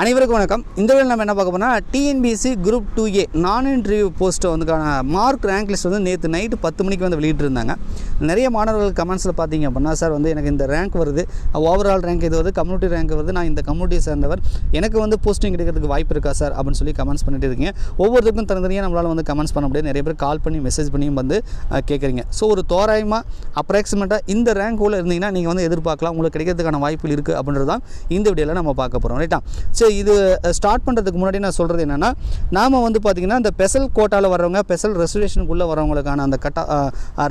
அனைவருக்கும் வணக்கம். இந்த வேலை நம்ம என்ன பார்க்க போனால் டிஎன்பிஎஸ்சி குரூப் டூ ஏ நான் இன்டர்வியூ போஸ்ட்டை வந்துக்கான மார்க் ரேங்க் லிஸ்ட் வந்து நேற்று நைட்டு பத்து மணிக்கு வந்து வெளியிட்டிருந்தாங்க. நிறைய மாணவர்கள் கமெண்ட்ஸில் பார்த்தீங்க அப்படின்னா சார் வந்து எனக்கு இந்த ரேங்க் வருது. ஓவரால் ரேங்க் இது வருது கம்யூனிட்டி ரேங்க் வருது. நான் இந்த கம்யூனிட்டியை சேர்ந்தவர். எனக்கு வந்து போஸ்டிங் கிடைக்கிறதுக்கு வாய்ப்பு இருக்கா சார்? அப்படின்னு சொல்லி கமெண்ட்ஸ் பண்ணிட்டு இருக்கீங்க. ஒவ்வொருத்தருக்கும் தனித்தனியாக நம்மளால் வந்து கமெண்ட்ஸ் பண்ண முடியாது. நிறைய பேர் கால் பண்ணி மெசேஜ் பண்ணியும் வந்து கேட்குறீங்க. ஸோ ஒரு தோராயமாக அப்ராக்சிமேட்டாக இந்த ரேங்க் உள்ள இருந்தீங்கன்னா நீங்கள் வந்து எதிர்பார்க்கலாம். உங்களுக்கு கிடைக்கிறதுக்கான வாய்ப்புகள் இருக்குது அப்படின்றது தான் இந்த வீடியோவில் நம்ம பார்க்க போகிறோம் ரைட்டா ஸோ இது ஸ்டார்ட் பண்ணுறதுக்கு முன்னாடி நான் சொல்கிறது என்னென்னா நாம் வந்து பார்த்திங்கன்னா இந்த பெசல் கோட்டாவில் வரவங்க பெசல் ரெசர்வேஷனுக்குள்ளே வரவங்களுக்கான அந்த கட்டா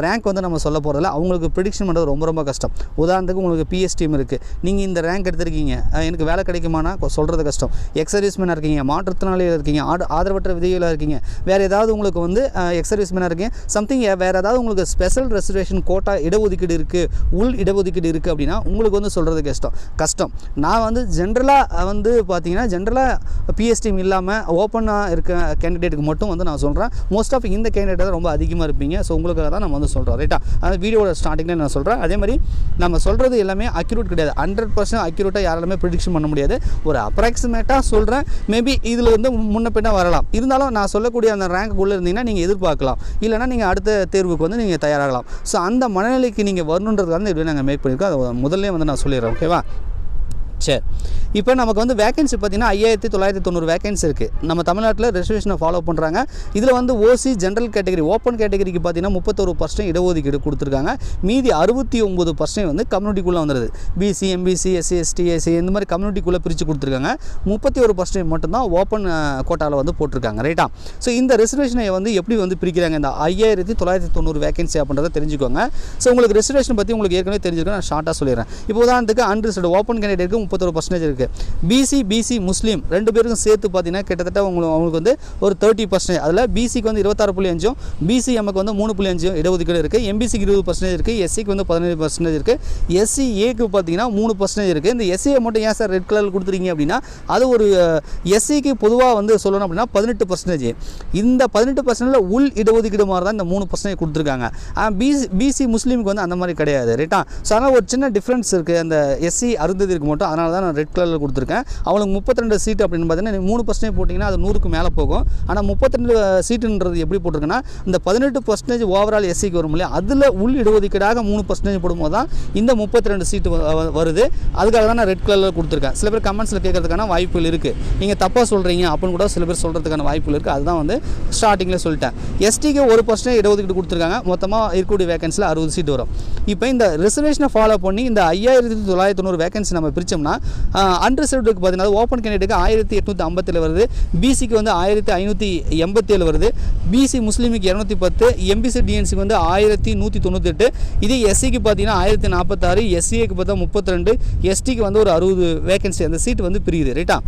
ரேங்க் வந்து நம்ம சொல்ல போகிறதில்ல அவங்களுக்கு ப்ரிடிக்ஷன் பண்ணுறது ரொம்ப ரொம்ப கஷ்டம். உதாரணத்துக்கு உங்களுக்கு பிஎஸ் டீம் இருக்குது நீங்கள் இந்த ரேங்க் எடுத்திருக்கீங்க. எனக்கு வேலை கிடைக்குமானா சொல்கிறது கஷ்டம். எக்ஸர்வீஸ்மேனாக இருக்கீங்க மாற்றுத்திறனாளியாக இருக்கீங்க ஆடு ஆதரவற்ற விதிகளாக இருக்கீங்க. வேறு ஏதாவது உங்களுக்கு வந்து எக்ஸர்வீஸ்மேனாக இருக்கீங்க. சம்திங் வேறு ஏதாவது உங்களுக்கு ஸ்பெஷல் ரெசர்வேஷன் கோட்டா இடஒதுக்கீடு இருக்குது உள் இடஒதுக்கீடு இருக்குது அப்படின்னா உங்களுக்கு வந்து சொல்கிறது கஷ்டம். கஷ்டம். நான் வந்து ஜென்ரலாக வந்து பார்த்தீங்கன்னா ஜென்ரலாக பிஎஸ்டிம் இல்லாமல் ஓப்பனாக இருக்க கேண்டிடேட்டுக்கு மட்டும் வந்து நான் சொல்கிறேன் மோஸ்ட் ஆஃப் இந்த கேண்டிடேட் தான் ரொம்ப அதிகமாக இருப்பீங்க. ஸோ உங்களுக்காக தான் நம்ம வந்து சொல்கிறோம் ரைட்டா அந்த வீடியோட ஸ்டார்டிங்கில் நான் சொல்கிறேன் அதே மாதிரி நம்ம சொல்கிறது எல்லாமே அக்யூரேட் கிடையாது. ஹண்ட்ரட் பர்சன்ட் அக்யூரேட்டாக யாராலுமே ப்ரிடிக்ஷன் பண்ண முடியாது. ஒரு அப்ராக்சிமேட்டாக சொல்கிறேன் மேபி இதில் வந்து முன்ன பின்ன வரலாம். இருந்தாலும் நான் சொல்லக்கூடிய அந்த ரேங்க்குள்ளே இருந்தீங்கன்னா நீங்கள் எதிர்பார்க்கலாம். இல்லைனா நீங்கள் அடுத்த தேர்வுக்கு வந்து நீங்கள் தயாராகலாம். ஸோ அந்த மனநிலைக்கு நீங்கள் வரணுன்றதுக்காக தான் இப்படி நாங்கள் மேக் பண்ணியிருக்கோம். அதை முதல்ல வந்து நான் சொல்லிடுறேன். ஓகேவா சரி. இப்போ நமக்கு வந்து வேகன்சி பார்த்தீங்கன்னா ஐயாயிரத்தி தொள்ளாயிரத்தி தொண்ணூறு வேகன்சி இருக்குது நம்ம தமிழ்நாட்டில் ரிசர்வேஷனை ஃபாலோ பண்ணுறாங்க இதில் வந்து ஓசி ஜென்ரல் கேட்டகரி ஓப்பன் கேட்டகரிக்கு பார்த்தீங்கன்னா முப்பத்தொரு பர்சன்ட் இடஒதுக்கீடு கொடுத்துருக்காங்க. மீதி அறுபத்தி ஒம்பது பர்சன்ட் வந்து கம்யூனிட்டிக்குள்ளே வந்துடுது BC MBC SC ST SC இந்த மாதிரி கம்யூனிட்டிக்குள்ளே பிரித்து கொடுத்துருக்காங்க. முப்பத்தி ஒரு பர்சன்ட் மட்டும்தான் ஓப்பன் கோட்டாவில் வந்து போட்டிருக்காங்க. ரைட்டா ஸோ இந்த ரிசர்வேஷனை வந்து எப்படி வந்து பிரிக்கிறாங்க? இந்த ஐயாயிரத்தி தொள்ளாயிரத்தி தொண்ணூறு வேகன்சி அப்படின்றத தெரிஞ்சுக்கோங்க. ஸோ உங்களுக்கு ரிசர்வேஷன் பற்றி உங்களுக்கு ஏற்கனவே தெரிஞ்சிருக்கும் நான் ஷார்ட்டாக சொல்லிடுறேன். இப்போ உதாரணத்துக்கு அன்ரிசர்வ் ஓப்பன் கேண்டிடேட்டுக்கு முப்பத்தொரு பர்சன்டேஜ் இருக்குது பிசி பிசி முஸ்லீம் ரெண்டு பேருக்கும் சேர்த்து பார்த்தீங்கன்னா கிட்டத்தட்ட உங்களுக்கு அவங்களுக்கு வந்து ஒரு தேர்ட்டி பர்சன்டேஜ் அதில் பிசிக்கு வந்து இருபத்தாறு புள்ளி அஞ்சும் பிசி பிசிஎம்க்கு வந்து மூணு புள்ளி அஞ்சும் இடஒதுக்கீடு இருக்குது எம்பிசிக்கு இருபது பர்சன்டேஜ் இருக்குது எஸ்சிக்கு வந்து பதினேழு பர்சன்டேஜ் இருக்குது எஸ்சி ஏக்கு பார்த்தீங்கன்னா மூணு பர்சன்டேஜ் இருக்குது இந்த எஸ்சியை மட்டும் ஏன் சார் ரெட் கலர் கொடுத்துருக்கீங்க அப்படின்னா அது ஒரு எஸ்சிக்கு பொதுவாக வந்து சொல்லணும் அப்படின்னா பதினெட்டு பர்சன்டேஜ் இந்த பதினெட்டு பர்சன்டேஜில் உள் இடஒதுக்கீடு மாதிரி தான் இந்த மூணு பர்சன்டேஜ் கொடுத்துருக்காங்க. பிசி பிசி முஸ்லீமுக்கு வந்து அந்த மாதிரி கிடையாது ரைட்டா ஸோ அதனால் ஒரு சின்ன டிஃப்ரென்ஸ் இருக்குது அந்த எஸ்சி அருந்ததிற்கு மட்டும். அதனால் தான் நான் ரெட் கலரில் கொடுத்துருக்கேன். அவங்களுக்கு முப்பத்திரெண்டு சீட்டு சீட் அப்படின்னு பார்த்தீங்கன்னா மூணு பர்சன்டேஜ் போட்டிங்கன்னா அது நூறுக்கு மேலே போகும். ஆனால் முப்பத்திரெண்டு சீட்டுன்றது எப்படி போட்டிருக்குன்னா இந்த பதினெட்டு பர்சன்டேஜ் ஓவரால் எஸ்சிக்கு வரும் இல்லையா அதில் உள் இடஒதுக்கீடாக மூணு பர்சன்டேஜ் போடும்போது தான் இந்த முப்பத்தி ரெண்டு சீட்டு வ- வருது. அதுக்காக தான் நான் ரெட் கலரில் கொடுத்துருக்கேன். சில பேர் கமெண்ட்ஸில் கேட்கறதுக்கான வாய்ப்புகள் இருக்குது நீங்கள் தப்பாக சொல்கிறீங்க அப்படின்னு கூட சில பேர் சொல்கிறதுக்கான வாய்ப்புகள் இருக்குது அதுதான் வந்து ஸ்டார்டிங்கில் சொல்லிட்டேன். எஸ்டிக்கு ஒரு பர்சன்டேஜ் இடஒதுக்கீடு கொடுத்துருக்காங்க. மொத்தமாக இருக்கக்கூடிய வேகன்சியில் அறுபது சீட் வரும். இப்போ இந்த ரிசர்வேஷனை ஃபாலோ பண்ணி இந்த ஐயாயிரத்தி தொள்ளாயிரத்தி தொண்ணூறு வேகன்சி நம்ம பிரித்தோம்னா அன்ரிசர்வ்டுக்கு பார்த்தீங்கன்னா ஓப்பன் கேண்டிடேட்டுக்கு ஆயிரத்தி எட்நூற்றி ஐம்பத்தில் வருது. பிசிக்கு வந்து ஆயிரத்தி ஐநூற்றி எண்பத்தேழு வருது. பிசி முஸ்லீமுக்கு இரநூத்தி பத்து எம்பிசி டிஎன்சிக்கு வந்து ஆயிரத்தி நூற்றி தொண்ணூத்தெட்டு. இதே எஸ்சிக்கு பார்த்தீங்கன்னா ஆயிரத்தி நாற்பத்தாறு எஸ்சிஏக்கு பார்த்தா முப்பத்தி ரெண்டு எஸ்டிக்கு வந்து ஒரு அறுபது வேகன்சி அந்த சீட் வந்து பிரியுது ரைட்டா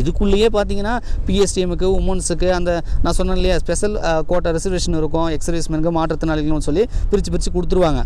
இதுக்குள்ளேயே பார்த்தீங்கன்னா பிஎஸ்டிஎம்க்கு உமன்ஸுக்கு அந்த நான் சொன்னேன் இல்லையா ஸ்பெஷல் கோட்டா ரிசர்வேஷன் இருக்கும் எக்ஸர்வீஸ்மெனுக்கு மாற்றுத்திறனாளிகள்னு சொல்லி பிரித்து பிரித்து கொடுத்துருவாங்க.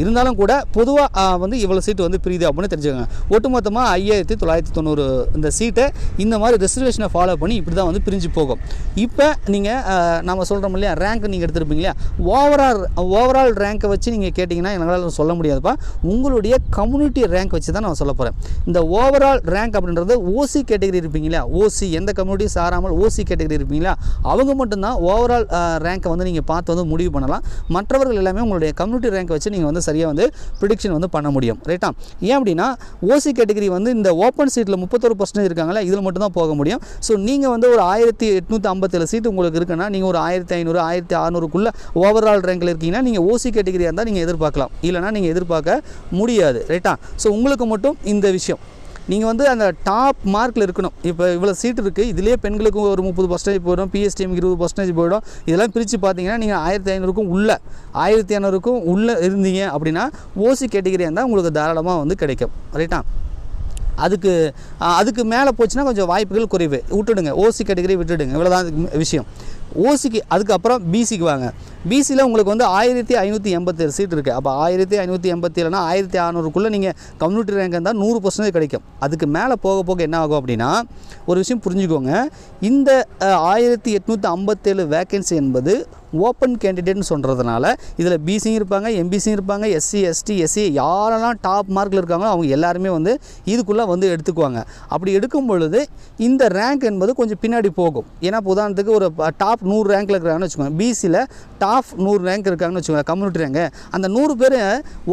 இருந்தாலும் கூட பொதுவாக வந்து இவ்வளோ சீட்டு வந்து பிரியுது அப்படின்னு தெரிஞ்சுக்கோங்க. ஒட்டுமொத்தமாக ஐயாயிரத்தி தொள்ளாயிரத்தி தொண்ணூறு இந்த சீட்டை இந்த மாதிரி ரிசர்வேஷனை ஃபாலோ பண்ணி இப்படி தான் வந்து பிரிஞ்சு போகும். இப்போ நீங்கள் நம்ம சொல்கிறோம் இல்லையா ரேங்க் நீங்கள் எடுத்திருப்பீங்க இல்லையா ஓவரால் ஓவரால் ரேங்கை வச்சு நீங்கள் கேட்டிங்கன்னா எங்களால் சொல்ல முடியாதுப்பா. உங்களுடைய கம்யூனிட்டி ரேங்க் வச்சு தான் நான் சொல்ல போகிறேன் இந்த ஓவரால் ரேங்க் அப்படின்றது ஓசி கேட்டகரி இருப்பீங்களா? ஓசி எந்த கம்யூனிட்டி சாராமல் ஓசி கேட்டகரி இருப்பீங்களா? அவங்க மட்டும்தான் ஓவரால் ரேங்கை வந்து நீங்கள் பார்த்து வந்து முடிவு பண்ணலாம். மற்றவர்கள் எல்லாமே உங்களுடைய கம்யூனிட்டி ரேங்க் வச்சு நீங்கள் வந்து சரியாக வந்து ப்ரிடிக்ஷன் வந்து பண்ண முடியும். ரைட்டா ஏன் அப்படின்னா ஓசி கேட்டகரி வந்து இந்த ஓப்பன் சீட்டில் முப்பத்தொரு பர்சன்டேஜ் இருக்காங்களா இதில் மட்டும்தான் போக முடியும். ஸோ நீங்கள் வந்து ஒரு ஆயிரத்தி எட்நூற்றி ஐம்பத்தேழு சீட்டு உங்களுக்கு இருக்குன்னா நீங்கள் ஒரு ஆயிரத்தி ஐநூறு ஆயிரத்தி அறநூறுக்குள்ளே ஓவரால் ரேங்கில் இருக்கீங்கன்னா நீங்கள் ஓசி கேட்டகரியாக இருந்தால் நீங்கள் எதிர்பார்க்கலாம். இல்லைனா நீங்கள் எதிர்பார்க்க முடியாது. ரைட்டா ஸோ உங்களுக்கு மட்டும் இந்த விஷயம். நீங்கள் வந்து அந்த டாப் மார்க்கில் இருக்கணும். இப்போ இவ்வளோ சீட் இருக்குது இதுலேயே பெண்களுக்கு ஒரு முப்பது பர்சன்டேஜ் போயிடும். பிஎஸ்டிஎம்க்கு இருபது பர்சன்டேஜ் போயிடும். இதெல்லாம் பிரித்து பார்த்தீங்கன்னா நீங்கள் ஆயிரத்தி ஐநூறுக்கும் உள்ளே ஆயிரத்தி ஐநூறுக்கும் உள்ளே இருந்தீங்க அப்படின்னா ஓசி கேட்டகரியாக இருந்தால் உங்களுக்கு தாராளமாக வந்து கிடைக்கும். ரைட்டா அதுக்கு அதுக்கு மேலே போச்சுன்னா கொஞ்சம் வாய்ப்புகள் குறைவு. விட்டுடுங்க. ஓசி கேட்டகரி விட்டுடுங்க. இவ்வளோதான் விஷயம். ஓசிக்கு அதுக்கப்புறம் பிசிக்கு வாங்க. பிசியில் உங்களுக்கு வந்து ஆயிரத்தி ஐநூற்றி எண்பத்தேழு சீட் இருக்குது அப்போ ஆயிரத்தி ஐநூற்றி எண்பத்தி ஏழுனா ஆயிரத்தி அறநூறுக்குள்ளே நீங்கள் கம்யூனிட்டி ரேங்க் இருந்தால் நூறு பர்சன்டேஜ் கிடைக்கும். அதுக்கு மேலே போக போக என்ன ஆகும் அப்படின்னா ஒரு விஷயம் புரிஞ்சுக்கோங்க. இந்த ஆயிரத்தி எட்நூற்றி ஐம்பத்தேழு வேக்கன்சி என்பது ஓப்பன் கேண்டிடேட்னு சொல்கிறதுனால இதில் பிசியும் இருப்பாங்க எம்பிசியும் இருப்பாங்க எஸ்சி எஸ்டி எஸ்சி யாரெல்லாம் டாப் மார்க்கில் இருக்காங்களோ அவங்க எல்லாருமே வந்து இதுக்குள்ளே வந்து எடுத்துக்குவாங்க. அப்படி எடுக்கும் பொழுது இந்த ரேங்க் என்பது கொஞ்சம் பின்னாடி போகும். ஏன்னா உதாரணத்துக்கு ஒரு டாப் நூறு ரேங்க்கில் இருக்கிறாங்கன்னு வச்சுக்கோங்க. பிசியில் டாப் நூறு ரேங்க் இருக்காங்கன்னு வச்சுக்கோங்க கம்யூனிட்டி ரேங்க் அந்த நூறு பேர்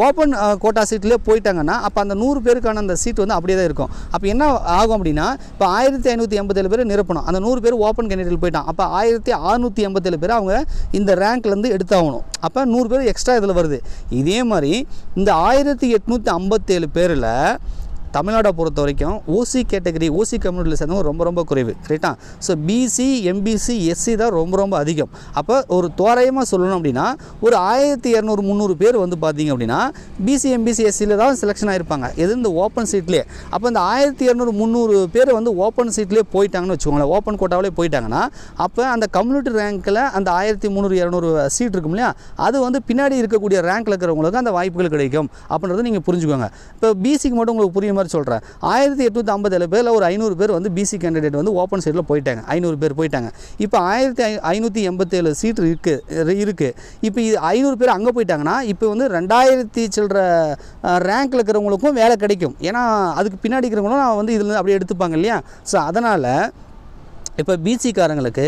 ஓப்பன் கோட்டா சீட்லேயே போயிட்டாங்கன்னா அப்போ அந்த நூறு பேருக்கான அந்த சீட் வந்து அப்படியே தான் இருக்கும். அப்போ என்ன ஆகும் அப்படின்னா இப்போ ஆயிரத்தி ஐநூற்றி எண்பத்தேழு பேர் நிரப்பணும். அந்த நூறு பேர் ஓப்பன் கேண்டிடேட் போயிட்டான். அப்போ ஆயிரத்தி அறுநூற்றி எண்பத்தேழு பேர் அவங்க இந்த ரேங்க்லேருந்து எடுத்தாகணும். அப்போ நூறு பேர் எக்ஸ்ட்ரா இதில் வருது. இதே மாதிரி இந்த ஆயிரத்தி எட்நூற்றி ஐம்பத்தேழு பேரில் தமிழ்நாடை பொறுத்த வரைக்கும் ஓசி கேட்டகரி ஓசி கம்யூனிட்டியில் சேர்ந்தவங்க ரொம்ப ரொம்ப குறைவு. ரைட்டா ஸோ பிசி எம்பிசி எஸ்சி தான் ரொம்ப ரொம்ப அதிகம். அப்போ ஒரு தோராயமாக சொல்லணும் அப்படின்னா ஒரு ஆயிரத்தி இரநூறு முந்நூறு பேர் வந்து பார்த்தீங்க அப்படின்னா பிசி எம்பிசி எஸ்சியில் தான் செலெக்ஷன் ஆகிருப்பாங்க எது இந்த ஓப்பன் சீட்லேயே அப்போ இந்த ஆயிரத்தி இரநூறு முந்நூறு பேர் வந்து ஓப்பன் சீட்லேயே போயிட்டாங்கன்னு வச்சுக்கோங்களேன் ஓப்பன் கோட்டாவிலே போயிட்டாங்கன்னா அப்போ அந்த கம்யூனிட்டி ரேங்க்கில் அந்த ஆயிரத்தி முந்நூறு இரநூறு சீட் இருக்கும் இல்லையா? அது வந்து பின்னாடி இருக்கக்கூடிய ரேங்க்கில் இருக்கிறவங்களுக்கு அந்த வாய்ப்புகள் கிடைக்கும். அப்படின்றத நீங்கள் புரிஞ்சுக்கோங்க. இப்போ பிசிக்கு மட்டும் உங்களுக்கு புரியுற மாதிரி சொல்கிறேன் ஆயிரத்தி எட்நூற்றி ஐம்பத்தேழு பேரில் ஒரு ஐநூறு பேர் வந்து பிசி கேண்டிடேட் வந்து ஓப்பன் சீட்டில் போயிட்டாங்க. ஐநூறு பேர் போயிட்டாங்க. இப்போ ஆயிரத்தி ஐ ஐநூற்றி எண்பத்தேழு சீட் இருக்குது இருக்குது இப்போ இது ஐநூறு பேர் அங்கே போயிட்டாங்கன்னா இப்போ வந்து ரெண்டாயிரத்தி சில்லற ரேங்க்கில் இருக்கிறவங்களுக்கும் வேலை கிடைக்கும். ஏன்னா அதுக்கு பின்னாடி இருக்கிறவங்களும் வந்து இதில் அப்படியே எடுத்துப்பாங்க இல்லையா? ஸோ அதனால் இப்போ பிசிக்காரங்களுக்கு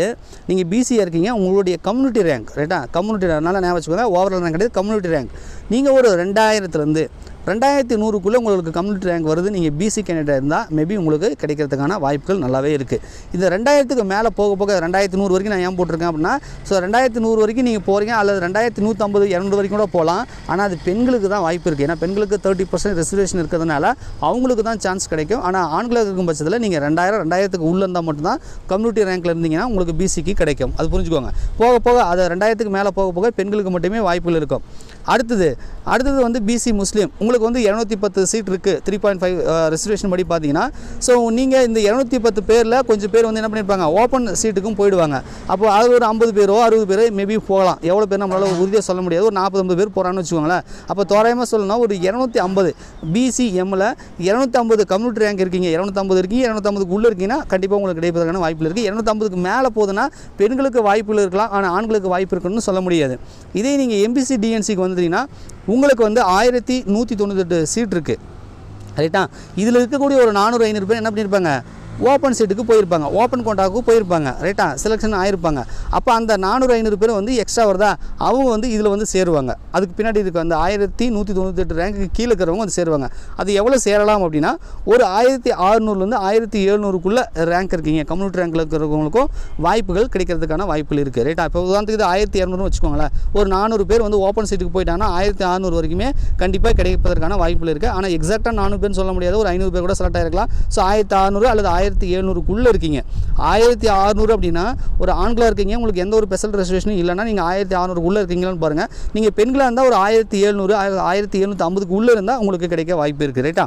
நீங்கள் பிசியாக இருக்கீங்க உங்களுடைய கம்யூனிட்டி ரேங்க் ரைட்டா கம்யூனிட்டி ரேங்க்னால ஞாபகம் வச்சுக்கோங்க ஓவரால் ரேங்க் கிடையாது கம்யூனிட்டி ரேங்க் நீங்கள் ஒரு ரெண்டாயிரத்துலேருந்து ரெண்டாயிரத்தி நூறுக்குள்ளே உங்களுக்கு கம்யூனிட்டி ரேங்க் வருது. நீங்கள் பிசி கேண்டிடேட் இருந்தால் மேபி உங்களுக்கு கிடைக்கிறதுக்கான வாய்ப்புகள் நல்லாவே இருக்குது இந்த ரெண்டாயிரத்துக்கு மேலே போக போக ரெண்டாயிரத்தி நூறு வரைக்கும் நான் ஏன் போட்டிருக்கேன் அப்படின்னா ஸோ ரெண்டாயிரத்தி நூறு வரைக்கும் நீங்கள் போகிறீங்க அல்லது ரெண்டாயிரத்தி நூற்றம்பது இரநூறு வரைக்கும் கூட போகலாம் ஆனால் அது பெண்களுக்கு தான் வாய்ப்பு இருக்குது ஏன்னா பெண்களுக்கு தேர்ட்டி பர்சன்ட் ரிசர்வேஷன் இருக்கிறதுனால அவங்களுக்கு தான் சான்ஸ் கிடைக்கும். ஆனால் ஆண்களுக்கு இருக்கும் பட்சத்தில் நீங்கள் ரெண்டாயிரம் ரெண்டாயிரத்துக்கு உள்ளே இருந்தால் மட்டும்தான் கம்யூனிட்டி ரேங்க்கில் இருந்தீங்கன்னா உங்களுக்கு பிசிக்கு கிடைக்கும். அது புரிஞ்சுக்கோங்க. போக போக அது ரெண்டாயிரத்துக்கு மேலே போக போக பெண்களுக்கு மட்டுமே வாய்ப்புகள் இருக்கும். அடுத்தது அடுத்தது வந்து பிசி முஸ்லீம் உங்களுக்கு வந்து இரநூத்தி பத்து சீட் இருக்குது த்ரீ பாயிண்ட் ஃபைவ் ரிசர்வேஷன் படி பார்த்தீங்கன்னா ஸோ நீங்கள் இந்த இரநூத்தி பத்து பேரில் கொஞ்சம் பேர் வந்து என்ன பண்ணியிருப்பாங்க ஓப்பன் சீட்டுக்கும் போயிடுவாங்க. அப்போ அது ஒரு ஐம்பது பேரோ அறுபது பேரோ மேபி போகலாம். எவ்வளோ பேர் நம்மளால் உறுதியாக சொல்ல முடியாது. ஒரு நாற்பது ஐம்பது பேர் போகிறான்னு வச்சுக்கோங்களேன். அப்போ தோராயமாக சொல்லணும்னா ஒரு இரநூத்தி ஐம்பது பிசி எம்மில் இரநூத்தி ஐம்பது கம்யூனிட்டி ரேங்க் இருக்கீங்க. இரநூத்தம்பது இருக்கீங்க இரநூத்தம்பதுக்கு உள்ளே இருக்கீங்கன்னா கண்டிப்பாக உங்களுக்கு கிடைப்பதற்கான வாய்ப்பு இருக்குது இரநூத்தம்பதுக்கு மேலே போகுதுன்னா பெண்களுக்கு வாய்ப்புகள் இருக்கலாம். ஆனால் ஆண்களுக்கு வாய்ப்பு இருக்குன்னு சொல்ல முடியாது. இதே நீங்கள் எம்பிசி டிஎன்சிக்கு வந்து வந்துட்டீங்கன்னா உங்களுக்கு வந்து ஆயிரத்தி நூற்றி தொண்ணூத்தெட்டு சீட் இருக்குது ரைட்டா இதில் இருக்கக்கூடிய ஒரு நானூறு ஐநூறு பேர் என்ன பண்ணியிருப்பாங்க ஓப்பன் சீட்டுக்கு போயிருப்பாங்க. ஓப்பன் கோட்டாவுக்கு போயிருப்பாங்க. ரைட்டா செலெக்ஷன் ஆயிருப்பாங்க. அப்போ அந்த நானூறு ஐநூறு பேர் வந்து எக்ஸ்ட்ரா வருதா? அவங்க வந்து இதில் வந்து சேருவாங்க. அதுக்கு பின்னாடி இருக்க அந்த ஆயிரத்தி நூற்றி தொண்ணூத்தெட்டு ரேங்க்கு கீழே இருக்கிறவங்க வந்து சேருவாங்க. அது எவ்வளோ சேரலாம் அப்படின்னா ஒரு ஆயிரத்தி ஆறுநூறுலேருந்து ஆயிரத்தி எழுநூறுக்குள்ளே ரேங்க் இருக்கீங்க. கம்யூனிட்டி ரேங்கில் இருக்கிறவங்களுக்கும் வாய்ப்புகள் கிடைக்கிறதுக்கான வாய்ப்புகள் இருக்குது ரைட்டா இப்போ உதாரணத்துக்கு இது ஆயிரத்தி இரநூறுன்னு வச்சுக்கோங்களேன். ஒரு நானூறு பேர் வந்து ஓப்பன் சீட்டுக்கு போயிட்டாங்கன்னா ஆயிரத்தி அறுநூறு வரைக்குமே கண்டிப்பாக கிடைப்பதற்கான வாய்ப்புகள் இருக்குது ஆனால் எக்ஸாக்டாக நானூறு பேர்னு சொல்ல முடியாது. ஒரு ஐநூறு பேர் கூட செலக்ட் ஆகிருக்கலாம் ஸோ ஆயிரத்தி அறுநூறு அல்லது ஆயிரத்தி ஆயிரத்தி எழுநூறுக்குள்ளே இருக்கீங்க. ஆயிரத்தி ஆறுநூறு அப்படின்னா ஒரு ஆண்களாக இருக்கீங்க உங்களுக்கு எந்த ஒரு ஸ்பெஷல் ரெசர்வேஷனும் இல்லைன்னா நீங்கள் ஆயிரத்தி ஆறுநூறுக்குள்ளே இருக்கீங்களான்னு பாருங்கள் நீங்கள் பெண்களாக இருந்தால் ஒரு ஆயிரத்தி எழுநூறு ஆயிரத்தி எழுநூற்றி ஐம்பதுக்கு உள்ளே இருந்தால் உங்களுக்கு கிடைக்க வாய்ப்பு இருக்குது ரைட்டா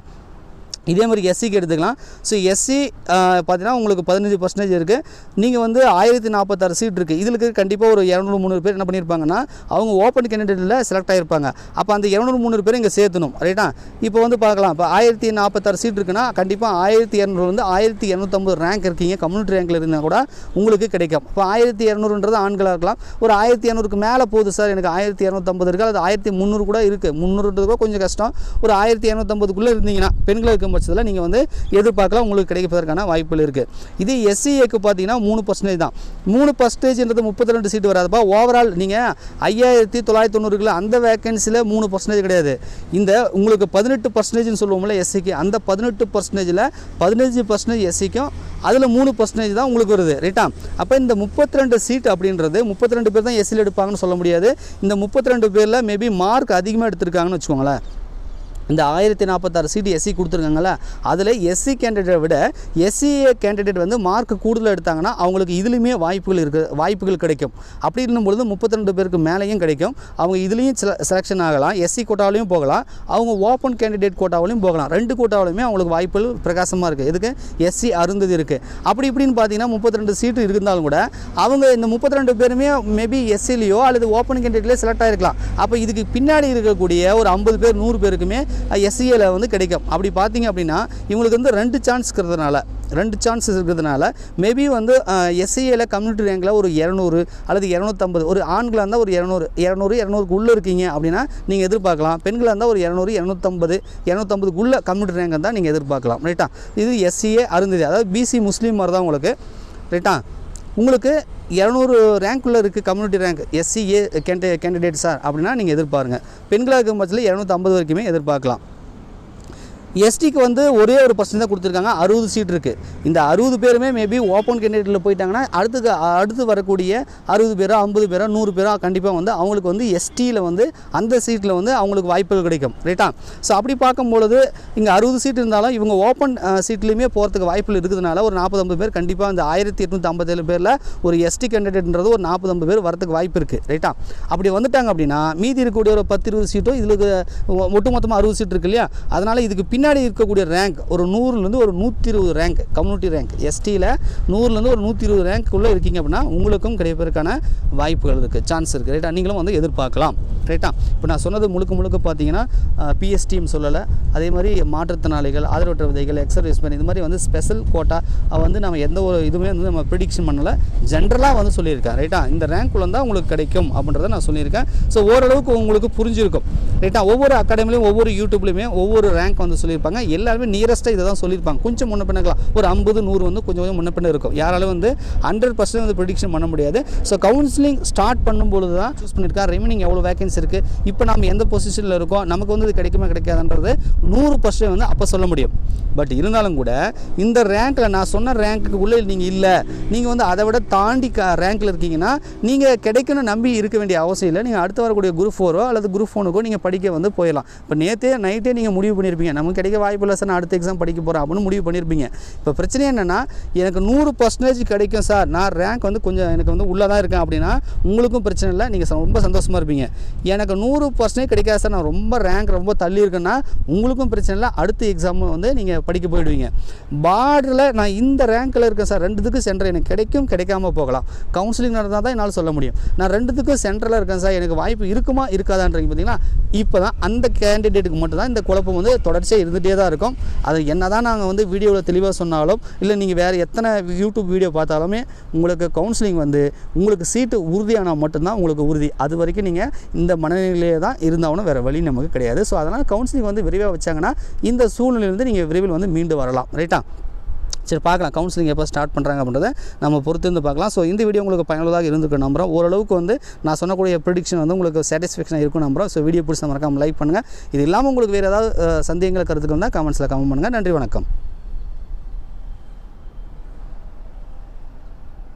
இதே மாதிரி எஸ்சிக்கு எடுத்துக்கலாம். ஸோ எஸ்சி பார்த்தீங்கன்னா உங்களுக்கு பதினஞ்சு பர்சன்டேஜ் இருக்குது நீங்கள் வந்து ஆயிரத்தி நாற்பத்தாறு சீட் இருக்குது இதுக்கு கண்டிப்பாக ஒரு இரநூறு முந்நூறு பேர் என்ன பண்ணியிருப்பாங்கன்னா அவங்க ஓப்பன் கேண்டிடேட்டில் செலக்ட் ஆகிருப்பாங்க அப்போ அந்த இரநூறு முந்நூறு பேர் இங்கே சேர்த்தணும். ரைட்டா இப்போ வந்து பார்க்கலாம். இப்போ ஆயிரத்தி நாற்பத்தாறு சீட் இருக்குன்னா கண்டிப்பாக ஆயிரத்தி இரநூறுலேருந்து ஆயிரத்தி இரநூத்தம்பது ரேங்க் இருக்கீங்க. கம்யூனிட்டி ரேங்கில் இருந்தால் கூட உங்களுக்கு கிடைக்கும். இப்போ ஆயிரத்தி இரநூறுன்றது ஆண்களாக இருக்கலாம். ஒரு ஆயிரத்தி இரநூறுக்கு மேலே போகுது சார் எனக்கு ஆயிரத்தி இரநூத்தம்பது இருக்குது அது ஆயிரத்தி முந்நூறு கூட இருக்குது முந்நூறுன்றது கூட கொஞ்சம் கஷ்டம். ஒரு ஆயிரத்தி இரநூத்தம்பதுக்குள்ளே இருந்தீங்கன்னா பெண்களுக்கு இருக்கும் பட்சத்தில் நீங்கள் வந்து எதிர்பார்க்கலாம் உங்களுக்கு கிடைப்பதற்கான வாய்ப்புகள் இருக்குது இது எஸ்சிஏக்கு பார்த்தீங்கன்னா மூணு பர்சன்டேஜ் தான். மூணு பர்சன்டேஜ்ன்றது முப்பத்தி ரெண்டு சீட்டு வராதுப்பா. ஓவரால் நீங்கள் ஐயாயிரத்தி தொள்ளாயிரத்தி தொண்ணூறுக்குள்ள அந்த வேகன்சியில் மூணு பர்சன்டேஜ் கிடையாது. இந்த உங்களுக்கு பதினெட்டு பர்சன்டேஜ்னு சொல்லுவோம்ல எஸ்சிக்கு அந்த பதினெட்டு பர்சன்டேஜில் பதினஞ்சு பர்சன்டேஜ் எஸ்சிக்கும் அதில் மூணு பர்சன்டேஜ் தான் உங்களுக்கு வருது. ரைட்டா அப்போ இந்த முப்பத்தி ரெண்டு சீட் அப்படின்றது முப்பத்தி ரெண்டு பேர் தான் எஸ்சியில் எடுப்பாங்கன்னு சொல்ல முடியாது. இந்த முப்பத்தி ரெண்டு பேரில் மேபி மார்க் அதிகமாக எடுத்திருக்காங்கன்னு வச்சுக்கோங்களேன். இந்த ஆயிரத்தி நாற்பத்தாறு சீட்டு எஸ்சி கொடுத்துருக்காங்கல்ல அதில் எஸ்சி கேண்டிடேட்டை விட எஸ்சி கேண்டிடேட் வந்து மார்க் கூடுதல் எடுத்தாங்கன்னா அவங்களுக்கு இதுலேயுமே வாய்ப்புகள் இருக்குது வாய்ப்புகள் கிடைக்கும். அப்படி இருக்கும்பொழுது முப்பத்தி பேருக்கு மேலேயும் கிடைக்கும். அவங்க இதுலேயும் செலெக்ஷன் ஆகலாம் எஸ்சி கோட்டாவிலையும் போகலாம் அவங்க ஓப்பன் கேண்டிடேட் கோட்டாவிலையும் போகலாம். ரெண்டு கோட்டாவிலையுமே அவங்களுக்கு வாய்ப்புகள் பிரகாசமாக இருக்குது இதுக்கு எஸ்சி அருந்தது இருக்குது அப்படி இப்படின்னு பார்த்தீங்கன்னா முப்பத்தி ரெண்டு சீட்டு இருந்தாலும் கூட அவங்க இந்த முப்பத்தி ரெண்டு பேருமே மேபி எஸ்சிலேயோ அல்லது ஓப்பன் கேண்டிடேட்லேயே செலக்ட் ஆகிருக்கலாம் அப்போ இதுக்கு பின்னாடி இருக்கக்கூடிய ஒரு ஐம்பது பேர் நூறு பேருக்குமே எஸ்சிஏல வந்து கிடைக்கும். அப்படி பார்த்தீங்க அப்படின்னா இவங்களுக்கு வந்து ரெண்டு சான்ஸ் இருக்கிறதுனால ரெண்டு சான்ஸ் இருக்கிறதுனால மேபி வந்து எஸ்சிஏல கம்யூனிட்டி ரேங்கில் ஒரு இரநூறு அல்லது இரநூத்தம்பது ஒரு ஆண்களாக இருந்தால் ஒரு இரநூறு இரநூறு இரநூறுக்கு உள்ளே இருக்கீங்க அப்படின்னா நீங்கள் எதிர்பார்க்கலாம். பெண்களாக இருந்தால் ஒரு இரநூறு இரநூத்தம்பது இரநூத்தம்பதுக்குள்ளே கம்யூனிட்டி ரேங்க் தான் நீங்கள் எதிர்பார்க்கலாம். ரைட்டா இது எஸ்சிஏ அருந்ததி அதாவது பிசி முஸ்லீம் மாதிரி தான் உங்களுக்கு. ரைட்டா உங்களுக்கு இரநூறு ரேங்க்குள்ளே இருக்குது கம்யூனிட்டி ரேங்க் எஸ்சிஏ கேண்டே கேண்டிடேட் சார் அப்படின்னா நீங்கள் எதிர்பாருங்க. பெண்களாக இருக்கும் பட்சத்தில் இரநூத்தம்பது வரைக்குமே எதிர்பார்க்கலாம். எஸ்டிக்கு வந்து ஒரே ஒரு பர்சன் தான் கொடுத்துருக்காங்க. அறுபது சீட் இருக்குது இந்த அறுபது பேருமே மேபி ஓப்பன் கேண்டிடேட்டில் போயிட்டாங்கன்னா அடுத்து அடுத்து வரக்கூடிய அறுபது பேரோ ஐம்பது பேரோ நூறு பேரோ கண்டிப்பாக வந்து அவங்களுக்கு வந்து எஸ்டியில் வந்து அந்த சீட்டில் வந்து அவங்களுக்கு வாய்ப்புகள் கிடைக்கும். ரைட்டா ஸோ அப்படி பார்க்கும்பொழுது இங்கே அறுபது சீட் இருந்தாலும் இவங்க ஓப்பன் சீட்லேயுமே போகிறதுக்கு வாய்ப்புகள் இருக்கிறதுனால ஒரு நாற்பது ஐம்பது பேர் கண்டிப்பாக இந்த ஆயிரத்தி எட்நூற்றி ஐம்பத்தேழு பேரில் ஒரு எஸ்டி கேண்டிடேட்ன்றது ஒரு நாற்பது ஐம்பது பேர் வரதுக்கு வாய்ப்பு இருக்குது ரைட்டா அப்படி வந்துட்டாங்க அப்படின்னா மீதி இருக்கக்கூடிய ஒரு பத்து இருபது சீட்டோ இதில் ஒட்டு மொத்தமாக அறுபது சீட் இருக்கு இல்லையா? அதனால் இதுக்கு பின்னாடி இருக்கக்கூடிய ரேங்க் ஒரு நூறுலேருந்து ஒரு நூற்றி இருபது ரேங்க் கம்யூனிட்டி ரேங்க் எஸ்டியில் நூறுலேருந்து ஒரு நூற்றி இருபது ரேங்க்குள்ளே இருக்கீங்க அப்படின்னா உங்களுக்கும் கிடைப்பதற்கான வாய்ப்புகள் இருக்குது சான்ஸ் இருக்குது ரைட்டா நீங்களும் வந்து எதிர்பார்க்கலாம். ரைட்டா இப்போ நான் சொன்னது முழுக்க முழுக்க பார்த்தீங்கன்னா பிஎஸ்டின்னு சொல்லலை. அதே மாதிரி மாற்றுத்திறனாளிகள் ஆதரவற்ற விதைகள் எக்ஸர்வீஸ்மெண்ட் இது மாதிரி வந்து ஸ்பெஷல் கோட்டா வந்து நம்ம எந்த ஒரு இதுவுமே வந்து நம்ம ப்ரிடிக்ஷன் பண்ணலை. ஜென்ரலாக வந்து சொல்லியிருக்கேன். ரைட்டா இந்த ரேங்க்குள்ள தான் உங்களுக்கு கிடைக்கும் அப்படின்றத நான் சொல்லியிருக்கேன். ஸோ ஓரளவுக்கு உங்களுக்கு புரிஞ்சிருக்கும். ரைட்டா ஒவ்வொரு அகாடமிலையும் ஒவ்வொரு யூடியூப்லையுமே ஒவ்வொரு ரேங்க் வந்து சொல்லியிருப்பாங்க. எல்லாருமே நியரஸ்ட்டாக இதை தான் சொல்லியிருப்பாங்க. கொஞ்சம் முன்ன பின்னக்கலாம் ஒரு ஐம்பது நூறு வந்து கொஞ்சம் கொஞ்சம் முன்ன பின்ன இருக்கும். யாராலும் வந்து ஹண்ட்ரட் பர்சன்ட் வந்து ப்ரிடிக்ஷன் பண்ண முடியாது. ஸோ கவுன்சிலிங் ஸ்டார்ட் பண்ணும்பொழுது தான் சூஸ் பண்ணியிருக்கா ரிமைனிங் எவ்வளோ வேகன்சி இருக்குது இப்போ நம்ம எந்த பொசிஷனில் இருக்கோம்? நமக்கு வந்து இது கிடைக்குமா கிடைக்காதுன்றது நூறு பர்சன்ட் வந்து அப்போ சொல்ல முடியும். பட் இருந்தாலும் கூட இந்த ரேங்க்கில் நான் சொன்ன ரேங்க்குக்கு உள்ளே நீங்கள் இல்லை. நீங்கள் வந்து அதை விட தாண்டி க ரேங்க்கில் இருக்கீங்கன்னா நீங்கள் கிடைக்கணும்னு நம்பி இருக்க வேண்டிய அவசியம் இல்லை. நீங்கள் அடுத்து வரக்கூடிய குரூப் ஃபோரோ அல்லது குரூப் ஃபோனுக்கோ நீங்கள் படிக்க வந்து போயிடலாம். இப்போ நேற்றே நைட்டே நீங்கள் முடிவு பண்ணியிருப்பீங்க. நமக்கு கிடைக்க வாய்ப்பு இல்லை சார் நான் அடுத்த எக்ஸாம் படிக்க போகிறேன் அப்படின்னு முடிவு பண்ணியிருப்பீங்க இப்போ பிரச்சனை என்னென்னா எனக்கு நூறு பர்சன்டேஜ் கிடைக்கும் சார் நான் ரேங்க் வந்து கொஞ்சம் எனக்கு வந்து உள்ளே தான் இருக்கேன் அப்படின்னா உங்களுக்கும் பிரச்சனை இல்லை. நீங்கள் ரொம்ப சந்தோஷமாக இருப்பீங்க. எனக்கு நூறு பர்சன்டேஜ் கிடைக்காது சார் நான் ரொம்ப ரேங்க் ரொம்ப தள்ளி இருக்கேன்னா உங்களுக்கும் பிரச்சனை இல்லை. அடுத்த எக்ஸாம் வந்து நீங்கள் படிக்க போயிடுவீங்க. பார்டரில் நான் இந்த ரேங்க்கில் இருக்கேன் சார் ரெண்டுத்துக்கும் சென்டர் எனக்கு கிடைக்கும் கிடைக்காம போகலாம். கவுன்சிலிங் நடந்தால் தான் என்னால் சொல்ல முடியும். நான் ரெண்டுத்துக்கும் சென்டரில் இருக்கேன் சார் எனக்கு வாய்ப்பு இருக்குமா இருக்காதான்றீங்க பார்த்தீங்கன்னா இப்போ தான் அந்த கேண்டிடேட்டுக்கு மட்டும் தான் இந்த குழப்பம் வந்து தொடர்ச்சியாக இருந்துகிட்டே தான் இருக்கும். அது என்ன தான் நாங்கள் வந்து வீடியோவில் தெளிவாக சொன்னாலும் இல்லை நீங்கள் வேறு எத்தனை யூடியூப் வீடியோ பார்த்தாலுமே உங்களுக்கு கவுன்சிலிங் வந்து உங்களுக்கு சீட்டு உறுதியானால் மட்டும்தான் உங்களுக்கு உறுதி. அது வரைக்கும் நீங்கள் இந்த மனநிலையிலே தான் இருந்தாலும் வேறு வழி நமக்கு கிடையாது. ஸோ அதனால் கவுன்சிலிங் வந்து விரைவாக வச்சாங்கன்னா இந்த சூழ்நிலையிலேருந்து நீங்கள் விரைவில் வந்து மீண்டு வரலாம். ரைட்டா சரி பார்க்கலாம். கவுன்சிலிங் எப்போ ஸ்டார்ட் பண்ணுறாங்க அப்படின்றத நம்ம பொறுத்து இருந்து பார்க்கலாம். ஸோ இந்த வீடியோ உங்களுக்கு பயனுள்ளதாக இருந்திருக்கு நம்புறோம். ஓரளவுக்கு வந்து நான் சொன்னக்கூடிய ப்ரிடிக்ஷன் வந்து உங்களுக்கு சாட்டிஸ்ஃபேக்ஷன் இருக்கும் நம்புறோம். ஸோ வீடியோ பிடிச்ச மறக்காமல் லைக் பண்ணுங்கள் இது இல்லாமல் உங்களுக்கு வேறு ஏதாவது சந்தேகங்கள் கருத்துக்கு தான் கமெண்ட்ஸில் கமெண்ட் பண்ணுங்கள் நன்றி வணக்கம்.